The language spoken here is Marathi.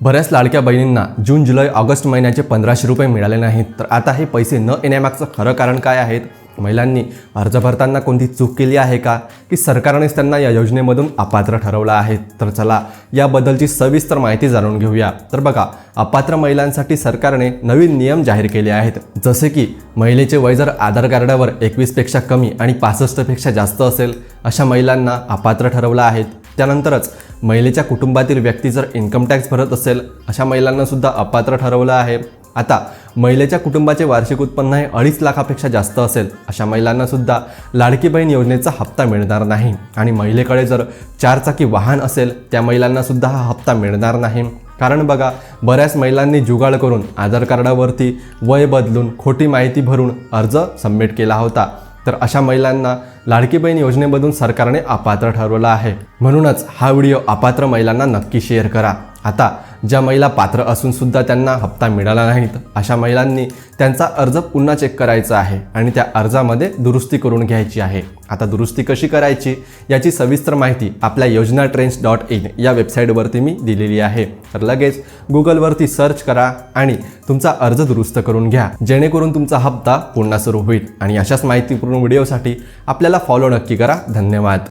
बऱ्याच लाडक्या बहिणींना जून जुलै ऑगस्ट महिन्याचे पंधराशे रुपये मिळाले नाहीत. तर आता हे पैसे न येण्यामागचं खरं कारण काय आहेत? महिलांनी अर्ज भरताना कोणती चूक केली आहे का? की सरकारनेच त्यांना या योजनेमधून अपात्र ठरवलं आहे? तर चला याबद्दलची सविस्तर माहिती जाणून घेऊया. तर बघा अपात्र महिलांसाठी सरकारने नवीन नियम जाहीर केले आहेत. जसे की महिलेचे वय जर आधार कार्डावर एकवीसपेक्षा कमी आणि पासष्टपेक्षा जास्त असेल अशा महिलांना अपात्र ठरवलं आहेत त्यानंतरच महिलेच्या कुटुंबातील व्यक्ती जर इन्कम टॅक्स भरत असेल अशा महिलांना सुद्धा अपात्र ठरवलं आहे. आता महिलेच्या कुटुंबाचे वार्षिक उत्पन्न हे अडीच लाखापेक्षा जास्त असेल अशा महिलांना सुद्धा लाडकी बहीण योजनेचा हप्ता मिळणार नाही. आणि महिलेकडे जर चारचाकी वाहन असेल त्या महिलांना सुद्धा हा हप्ता मिळणार नाही. कारण बघा बऱ्याच महिलांनी जुगाड करून आधार कार्डावरती वय बदलून खोटी माहिती भरून अर्ज सबमिट केला होता. तर अशा महिलांना लाडकी बहीण योजनेमधून सरकारने अपात्र ठरवलं आहे. म्हणूनच हा व्हिडिओ अपात्र महिलांना नक्की शेअर करा. आता ज्या महिला पात्र असून सुद्धा त्यांना हप्ता मिळाला नाहीत अशा महिलांनी त्यांचा अर्ज पुन्हा चेक करायचा आहे आणि त्या अर्जामध्ये दुरुस्ती करून घ्यायची आहे. आता दुरुस्ती कशी करायची याची सविस्तर माहिती आपल्या योजना ट्रेन्स डॉट इन या वेबसाईटवरती मी दिलेली आहे. तर लगेच गुगलवरती सर्च करा आणि तुमचा अर्ज दुरुस्त करून घ्या. जेणेकरून तुमचा हप्ता पुन्हा सुरू होईल आणि अशाच माहितीपूर्ण व्हिडिओसाठी आपल्याला फॉलो नक्की करा. धन्यवाद.